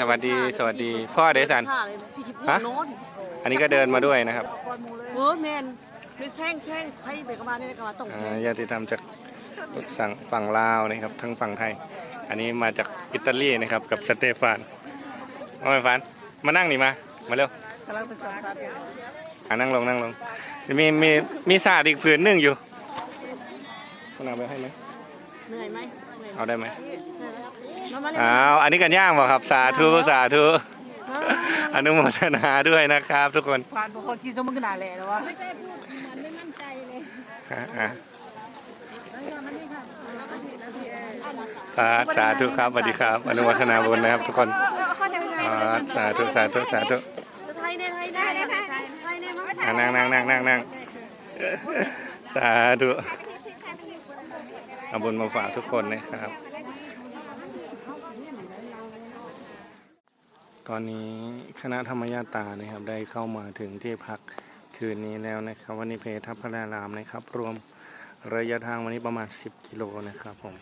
สวัสดีสวัสดี พ่อเดซัน ท่าเลยนะพี่ทิพย์ฮะ โน้นอันนี้ก็เดินมาด้วยนะครับเออแมนด้วยแซงแซงใครไปกับมาเนี่ยกับมาต้องแซอ่างญาติธรรมจากสั่งฝั่งลาวนะครับทั้งฝั่งไทย อันนี้มาจากอิตาลีนะครับกับสเตฟานเอาไปฟันมานั่งนี่มามาเร็วกำลังเป็นสัมภาษณ์อ่านั่งลงนั่งลงมีมีมีศาสตร์อีกผืนหนึ่งอยู่คุณเอาไปให้ไหม เหนื่อยไหมเหนื่อยเอาได้ไหมมามาเลยอ้าวอันนี้กันย่างบ่ครับสาธุสาธุอนุโมทนาด้วยนะครับ ทุกคนผ่านบางคนคิดว่ามันขนาดแหล่แล้ววะไม่ใช่พูดเหมือนไม่มั่นใจเลยอะอะสาสาธุครับสวัสดีครับ อนุโมทนาบุญนะครับ ทุกคนอ่าสาธุสาธุสาธุไทยเนี่ยไทยเนี่ยไทยเนี่ยไทยเนี่ยมั้งอะนั่งนั่งนั่งนั่งนั่งสาธุ เอาบุญมาฝากทุกคนนะครับ ตอนนี้คณะธรรมญาตานะครับได้เข้ามาถึงที่พักคืนนี้แล้วนะครับวันนี้เพทัพพระรารามนะครับ รวมระยะทางวันนี้ประมาณ 10 กิโลนะครับผม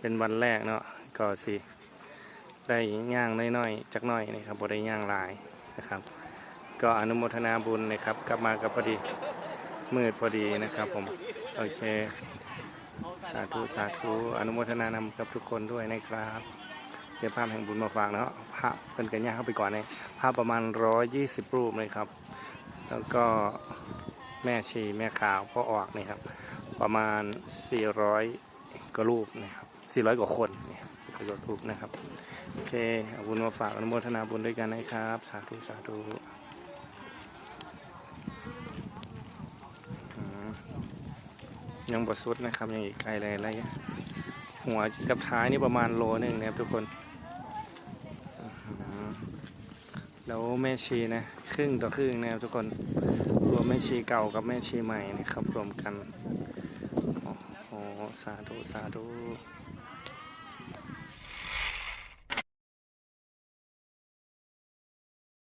เป็นวันแรกเนาะก็สิได้ย่างน้อยๆจักน้อยนะครับบ่ได้ย่างหลายนะครับ ก็อนุโมทนาบุญนะครับ กลับมากับพอดีมืดพอดีนะครับผม โอเค สาธุสาธุอนุโมทนานำกับทุกคนด้วยนะครับเดี๋ยวภาพแห่งบุญมาฝากเนาะภาพเป็นกันยากเข้าไปก่อนเลยภาพประมาณ120รูปเลยครับ แล้วก็แม่ชีแม่ขาวพ่อออกนี่ครับ ประมาณ400กว่ารูปนะครับ400กว่าคนนี่ครับกว่ารูปนะครับโอเคเอาบุญมาฝากอนุโมทนาบุญด้วยกันนะครับ สาธุสาธุอืม ยังบดสุดนะครับ ยังอีกไกลเลยอะไรหัวกับท้ายนี่ประมาณโลหนึ่งนะครับทุกคนแล้วแม่ชีนะครึ่งต่อครึ่งนะครับทุกคนรวมแม่ชีเก่ากับแม่ชีใหม่นะครับรวมกันโอ้โหสาธุสาธุ